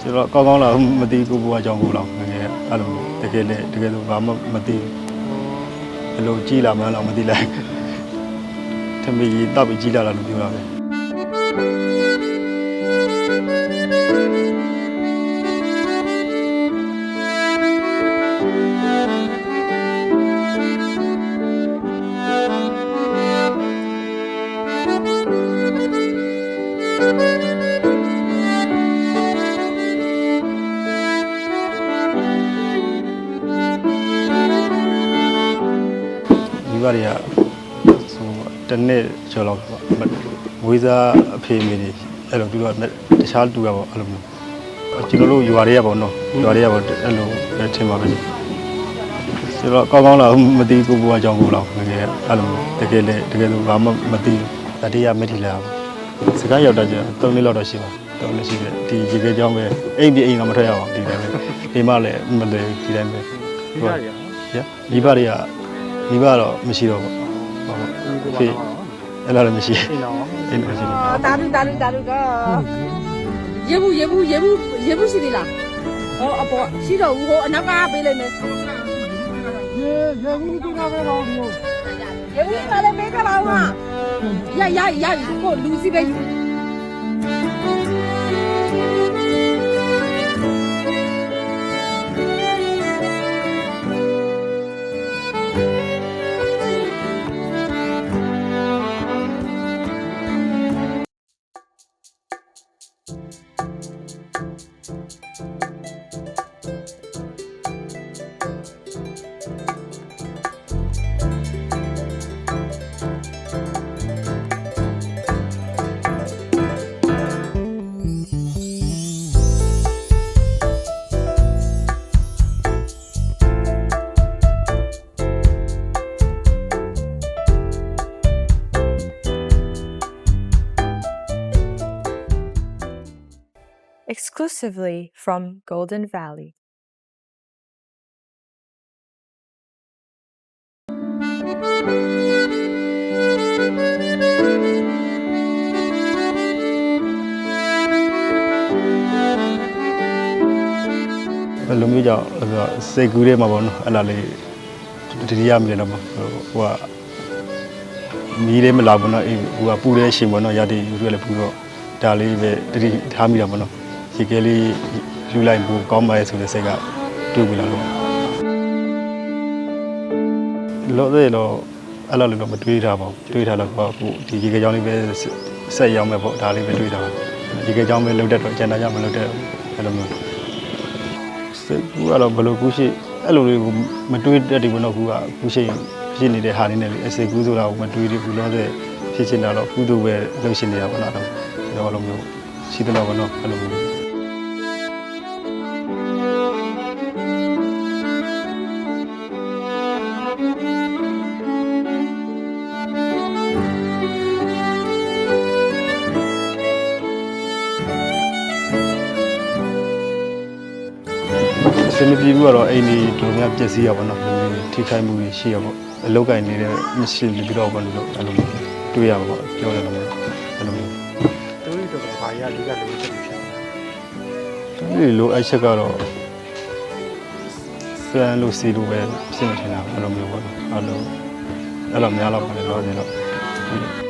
ဆိုတော့ကောင်းကောင်းလာမသိကိုဘွားကြောင့်ကိုတော့ငယ်ငယ်အဲ့လိုတကယ်လေတကယ်ဆိုဘာမှမသိဘယ်လိုကြီးလာမှန်းတော့မသိလိုက်ထမီတောက်ပြီးကြီးလာတာလို့ပြောတာပဲ မိဘတွေကဆိုတနေ့ကျော်လောက်ပေါ့မွေးစားအဖေမိတွေအဲ့လိုသူတို့ကတခြားတူတာပေါ့အဲ့လိုမျိုးကျွန်တော်တို့ယူရတွေကပေါ့နော်ယူရတွေကပေါ့အဲ့လိုပဲထင်ပါပဲဆိုတော့ကောင်းကောင်းလာမသိကိုဘွားကြောင့်ကိုတော့ငယ်ငယ်အဲ့လိုတကယ်လေတကယ်ဆိုဘာမှမသိတတိယမထီလာစကားရောက်တော့ကျ3နှစ်လောက်တော့ရှိပါ3နှစ်ရှိတယ်ဒီရေခဲကြောင်းပဲအိမ်ပြအိမ်တော့မထွက်ရအောင်ဒီတိုင်းပဲဒီမှလည်းမလဲဒီတိုင်းပဲဒီကရရမိဘတွေက မိဘတော့မရှိတော့ဘူးဟုတ်ပါဘူးဖေအဲ့လိုလည်းမရှိအိမ်တော်ရှိတယ် တာလူတာလူတာလူကရေဘူးရေဘူးရေဘူးရေဘူးရှိသေးလားဟောအပေါ်ရှိတော့ဘူးဟိုအနောက်ကပေးလိုက်မယ်ရေရေဘူးတူနာပဲတော့ဘူးရေဘူးကလည်းပေးကြပါဦးမရရရကိုလူစီပဲယူ exclusively from Golden Valley. ဘယ်လိုမျိုးကြောင့်ဆိုတော့စိတ်ကူးထဲမှာပေါ့နော်အဲ့လာလေးတတိယမိတယ်တော့ဟိုဟိုကမီးလေးမလာဘူးနော်အေးဟိုကပူတဲ့ရှင်ပေါ့နော်ရတဲ့ယူရလည်းပူတော့ဒါလေးပဲတတိထားမိတာပေါ့နော် ရေကဲလေးယူလိုက်ဘူးကောင်းပါရဲ့ဆိုတဲ့စိတ်ကတူပြီလားလို့လို့သေးတော့အဲ့လိုလည်းမတွေးထားပါဘူးတွေးထားတော့ကိုဒီရေကဲကြောင်းလေးပဲဆက်ရောက်မယ်ပေါ့ဒါလေးပဲတွေးတာရေကဲကြောင်းပဲလုတ်တဲ့တော့ကျန်တာကြမလုတ်တဲ့အဲ့လိုမျိုးစိတ်ကူကတော့ဘယ်လိုကူးရှိအဲ့လိုလေးကိုမတွေးတတ်တယ်ဘယ်တော့ကူကကူးရှိဖြစ်နေတဲ့ဟာလေးနဲ့လေအစိတ်ကူးဆိုတာကိုမတွေးဘူးလို့ဆိုဖြစ်ချင်တာတော့ကုသိုလ်ပဲလုပ်ရှင်နေရပါတော့တော့အဲ့လိုမျိုးရှိတယ်တော့ဘောနော်အဲ့လိုမျိုး စမပြေဘူးကတော့အိမ်ကြီးတို့များပြည့်စည်ရပါတော့ထိခိုက်မှုရှိရပေါ့အလောက်ကင်နေတဲ့မရှိပြီးတော့ဘာလို့လို့အဲ့လိုမျိုးတွေးရပါပေါ့ပြောတယ်တော့အဲ့လိုမျိုးတူရီတော်ဘာရလေးကလေးချက်ဖြစ်ဒီလိုအချက်ကတော့စံလို့စီလို့ပဲဖြစ်နေတယ်အဲ့လိုမျိုးပေါ့အဲ့လိုအဲ့လိုများတော့ပါတယ်တော့တယ်တော့